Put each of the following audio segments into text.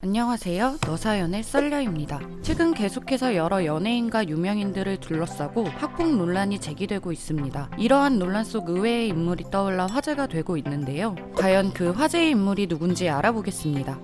안녕하세요. 너사연의 썰려입니다. 최근 계속해서 여러 연예인과 유명인들을 둘러싸고 학폭 논란이 제기되고 있습니다. 이러한 논란 속 의외의 인물이 떠올라 화제가 되고 있는데요. 과연 그 화제의 인물이 누군지 알아보겠습니다.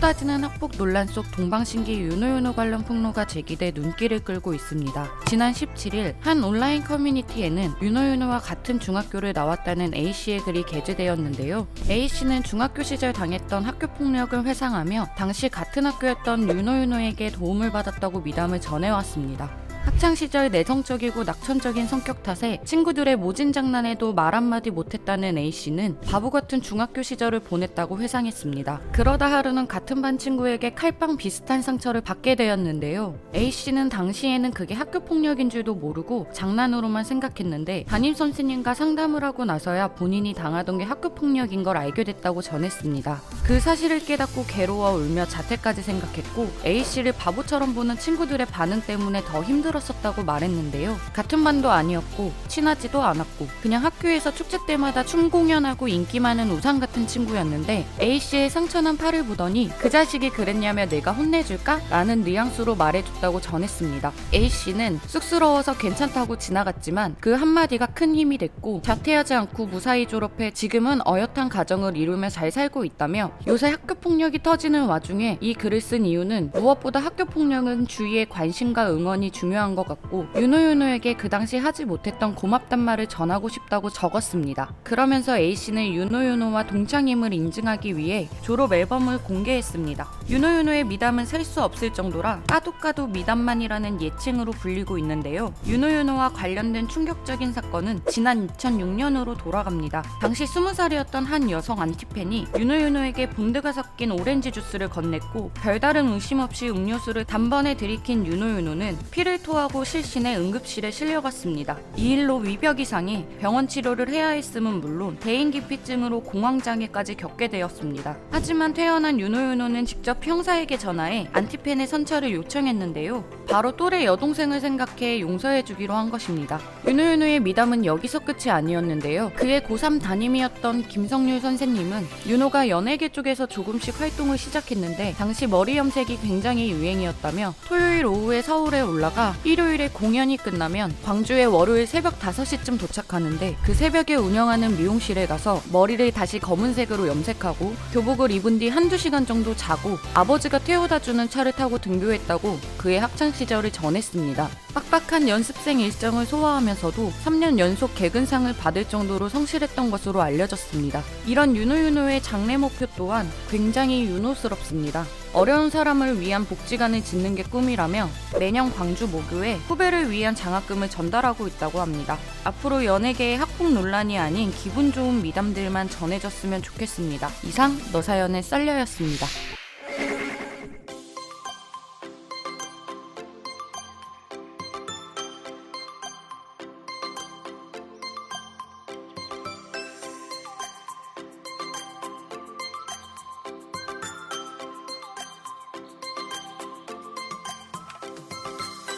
쏟아지는 학폭 논란 속 동방신기 윤호윤호 관련 폭로가 제기돼 눈길을 끌고 있습니다. 지난 17일 한 온라인 커뮤니티에는 윤호윤호와 같은 중학교를 나왔다는 A씨의 글이 게재되었는데요. A씨는 중학교 시절 당했던 학교 폭력을 회상하며 당시 같은 학교였던 윤호윤호에게 도움을 받았다고 미담을 전해왔습니다. 학창 시절 내성적이고 낙천적인 성격 탓에 친구들의 모진 장난에도 말 한마디 못했다는 A 씨는 바보 같은 중학교 시절을 보냈다고 회상했습니다. 그러다 하루는 같은 반 친구에게 칼빵 비슷한 상처를 받게 되었는데요. A 씨는 당시에는 그게 학교 폭력인 줄도 모르고 장난으로만 생각했는데 담임 선생님과 상담을 하고 나서야 본인이 당하던 게 학교 폭력인 걸 알게 됐다고 전했습니다. 그 사실을 깨닫고 괴로워 울며 자퇴까지 생각했고 A 씨를 바보처럼 보는 친구들의 반응 때문에 더 힘들었 었다고 말했는데요. 같은 반도 아니었고 친하지도 않았고 그냥 학교에서 축제 때마다 춤 공연하고 인기 많은 우상 같은 친구였는데 A 씨의 상처난 팔을 보더니 그 자식이 그랬냐며 내가 혼내줄까? 라는 뉘앙스로 말해줬다고 전했습니다. A 씨는 쑥스러워서 괜찮다고 지나갔지만 그 한마디가 큰 힘이 됐고 자퇴하지 않고 무사히 졸업해 지금은 어엿한 가정을 이루며 잘 살고 있다며 요새 학교 폭력이 터지는 와중에 이 글을 쓴 이유는 무엇보다 학교 폭력은 주위의 관심과 응원이 중요한 것 같고 윤호윤호에게 그 당시 하지 못했던 고맙단 말을 전하고 싶다고 적었습니다. 그러면서 A 씨는 윤호윤호와 동창임을 인증하기 위해 졸업 앨범을 공개했습니다. 윤호윤호의 미담은 셀 수 없을 정도라 까도까도 미담만이라는 예칭으로 불리고 있는데요. 윤호윤호와 관련된 충격적인 사건은 지난 2006년으로 돌아갑니다. 당시 20살이었던 한 여성 안티팬이 윤호윤호에게 본드가 섞인 오렌지 주스를 건넸고 별다른 의심 없이 음료수를 단번에 들이킨 윤호윤호는 피를 토 하고 실신해 응급실에 실려갔습니다. 이 일로 위벽 이 상해 병원 치료를 해야 했음은 물론 대인기피증으로 공황장애까지 겪게 되었습니다. 하지만 퇴원한 윤호윤호는 직접 형사에게 전화해 안티팬의 선처를 요청했는데요. 바로 또래 여동생을 생각해 용서해주기로 한 것입니다. 윤호윤호의 미담은 여기서 끝이 아니었는데요. 그의 고3 담임이었던 김성률 선생님은 윤호가 연예계 쪽에서 조금씩 활동을 시작했는데 당시 머리 염색이 굉장히 유행이었다며 토요일 오후에 서울에 올라가 일요일에 공연이 끝나면 광주에 월요일 새벽 5시쯤 도착하는데 그 새벽에 운영하는 미용실에 가서 머리를 다시 검은색으로 염색하고 교복을 입은 뒤 한두 시간 정도 자고 아버지가 태워다 주는 차를 타고 등교했다고 그의 학창 시절을 전했습니다. 빡빡한 연습생 일정을 소화하면서도 3년 연속 개근상을 받을 정도로 성실했던 것으로 알려졌습니다. 이런 윤호윤호의 장래 목표 또한 굉장히 윤호스럽습니다. 어려운 사람을 위한 복지관을 짓는 게 꿈이라며 매년 광주 모교에 후배를 위한 장학금을 전달하고 있다고 합니다. 앞으로 연예계의 학폭 논란이 아닌 기분 좋은 미담들만 전해졌으면 좋겠습니다. 이상 너사연의 썰려였습니다.